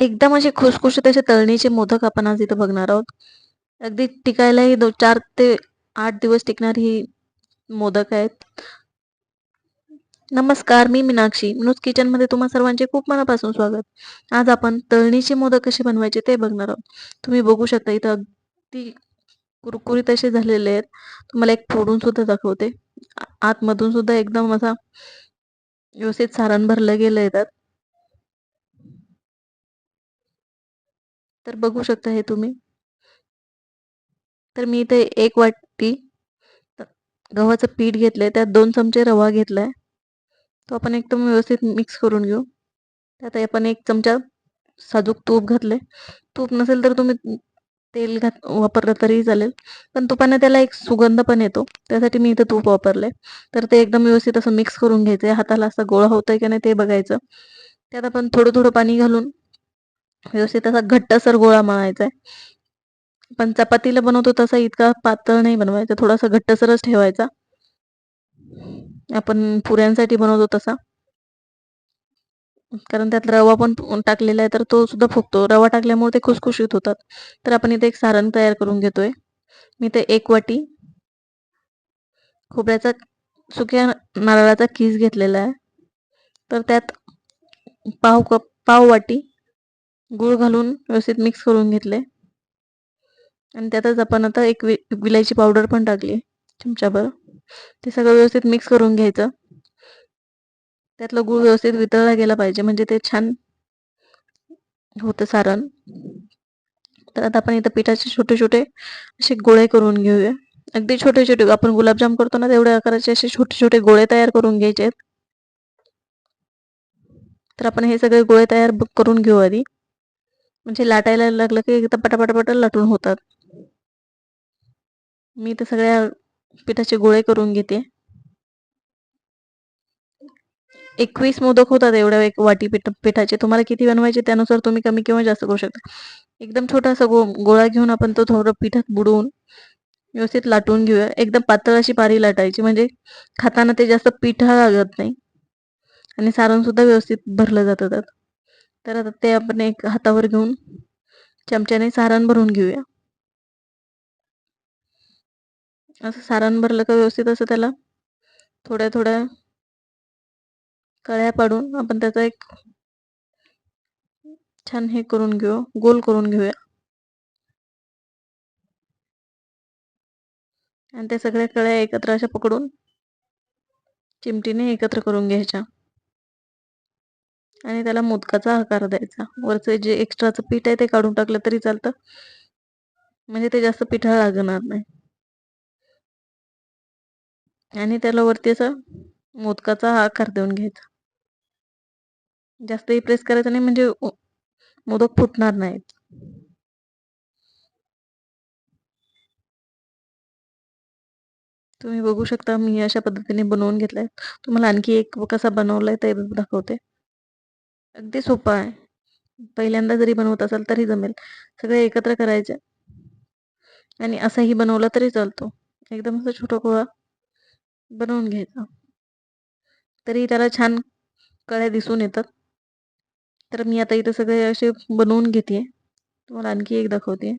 एकदम असे खुशखुशीत असे तळणीचे मोदक आपण आज इथं बघणार आहोत. अगदी टिकायलाही दो चार ते आठ दिवस टिकणारी ही मोदक आहेत. नमस्कार मी मीनाक्षी. न्यूज किचनमध्ये तुम्हा सर्वांचे खूप मनापासून स्वागत. आज आपण तळणीचे मोदक कसे बनवायचे ते बघणार आहोत. तुम्ही बघू शकता इथं अगदी कुरकुरीत असे झालेले आहेत. तुम्हाला एक फोडून सुद्धा दाखवते. आतमधून सुद्धा एकदम असा व्यवस्थित सारण भरलं गेलं येतात तर बघू शकता हे तुम्ही. तर मी इथे एक वाटी गव्हाचं पीठ घेतलंय त्यात दोन चमचे रवा घेतलाय. तो आपण एकदम व्यवस्थित मिक्स करून घेऊ. त्यात आपण एक चमचा साजूक तूप घातले तूप नसेल तर तुम्ही तेल घात वापरलं तरी चालेल. पण तुपाने त्याला एक सुगंध पण येतो. त्यासाठी मी इथं तूप वापरलंय. तर ते एकदम व्यवस्थित असं मिक्स करून घ्यायचं हाताला असं गोळा होतंय की नाही ते बघायचं. त्यात आपण थोडं थोडं पाणी घालून व्यवस्थित असा घट्टसर गोळा मळायचा आहे पण चपातीला बनवतो तसा इतका पातळ नाही बनवायचा थोडासा घट्टसरच ठेवायचा. आपण पुऱ्यांसाठी बनवतो तसा. कारण त्यात रवा पण टाकलेला आहे तर तो सुद्धा फुगतो. रवा टाकल्यामुळे ते खुसखुशीत होतात. तर आपण इथे एक सारण तयार करून घेतोय. मी ते एक वाटी खोबऱ्याचा सुक्या नारळाचा किस घेतलेला आहे. तर त्यात पाव कप पाव वाटी गूळ घालून व्यवस्थित मिक्स करून घेतले. आणि त्यातच आपण आता एक वि विलायची पावडर पण टाकली चमच्याभर. ते सगळं व्यवस्थित मिक्स करून घ्यायचं. त्यातलं गूळ व्यवस्थित वितळला गेला पाहिजे म्हणजे ते छान होतं सारण. तर आता आपण इथं पिठाचे छोटे छोटे असे गोळे करून घेऊया. अगदी छोटे छोटे आपण गुलाबजाम करतो ना तेवढ्या आकाराचे असे छोटे छोटे गोळे तयार करून घ्यायचे आहेत. तर आपण हे सगळे गोळे तयार करून घेऊ आधी. म्हणजे लाटायला लागलं की एकदम पटापटापट लाटून होतात. मी तर सगळ्या पिठाचे गोळे करून घेते. एकवीस मोदक होतात एवढ्या एक वाटी पिठ पिठाचे. तुम्हाला किती बनवायचे त्यानुसार तुम्ही कमी किंवा जास्त करू शकता. एकदम छोटासा गो गोळा घेऊन आपण तो थोडं पिठात बुडवून व्यवस्थित लाटून घेऊया. एकदम पातळ अशी पारी लाटायची. म्हणजे खाताना ते जास्त पिठा लागत नाही. आणि सारण सुद्धा व्यवस्थित भरलं जातं त्यात. तर आता ते आपण एक हातावर घेऊन चमच्याने सारण भरून घेऊया. असं सारण भरलं का व्यवस्थित असं त्याला थोड्या थोड्या कळ्या पाडून आपण त्याचा एक छान हे करून घेऊ गोल करून घेऊया. आणि त्या सगळ्या कळ्या एकत्र अशा पकडून चिमटीने एकत्र करून घ्यायच्या. आणि त्याला मोदकाचा आकार द्यायचा. वरचं जे एक्स्ट्राचं पीठ आहे ते काढून टाकलं तरी चालतं. म्हणजे ते जास्त पिठा लागणार नाही. आणि त्याला वरती असं मोदकाचा आकार देऊन घ्यायचा. जास्तही प्रेस करायचं नाही म्हणजे मोदक फुटणार नाहीत. तुम्ही बघू शकता मी अशा पद्धतीने बनवून घेतलाय. तुम्हाला आणखी एक कसा बनवलाय ते दाखवते. अगदी सोपा आहे. पहिल्यांदा जरी बनवत असाल तरी जमेल. सगळे एकत्र करायचे. आणि असाही बनवला तरी चालतो. एकदम असं छोटा गोळा बनवून घ्यायचा. तरी त्याला छान कळ्या दिसून येतात. तर मी आता इथं सगळे असे बनवून घेते तुम्हाला आणखी एक दाखवते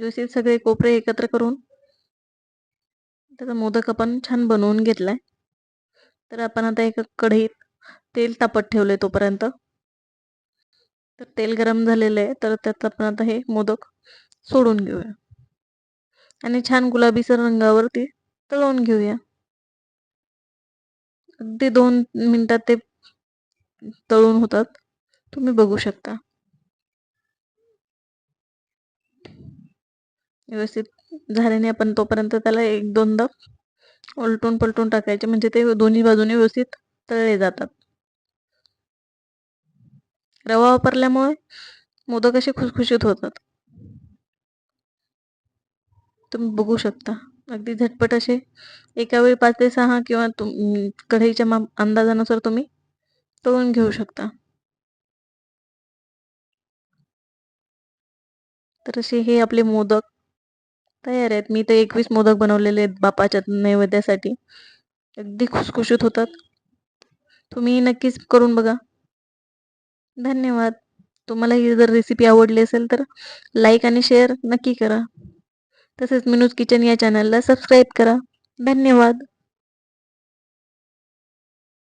व्यवस्थित सगळे कोपरे एकत्र करून त्याचा मोदक आपण छान बनवून घेतलाय. तर आपण आता एका कढईत तेल तापत ठेवलंय तोपर्यंत. तर तेल गरम झालेलं आहे तर त्यात आपण आता हे मोदक सोडून घेऊया. आणि छान गुलाबीसर रंगावरती तळून घेऊया. अगदी दोन मिनिटात ते तळून होतात. तुम्ही बघू शकता. व्यवस्थित झाल्याने आपण तोपर्यंत त्याला एक दोनदा उलटून पलटून टाकायचे. म्हणजे ते दोन्ही बाजूने व्यवस्थित तळले जातात. रवा वापरल्यामुळे मोदक असे खुसखुशीत होतात. तुम्ही बघू शकता. अगदी झटपट असे एका वेळी पाच ते सहा किंवा तुम कढईच्या अंदाजानुसार तुम्ही तळून घेऊ शकता. तर असे हे आपले मोदक तयार आहेत. मी तर एकवीस मोदक बनवलेले आहेत बापाच्या नैवेद्यासाठी. अगदी खुसखुशीत होतात. तुम्ही नक्कीच करून बघा. धन्यवाद. तुम्हाला ही जर रेसिपी आवडली असेल तर लाईक आणि शेअर नक्की करा. तसेच मिनूज किचन या चॅनलला सबस्क्राईब करा. धन्यवाद.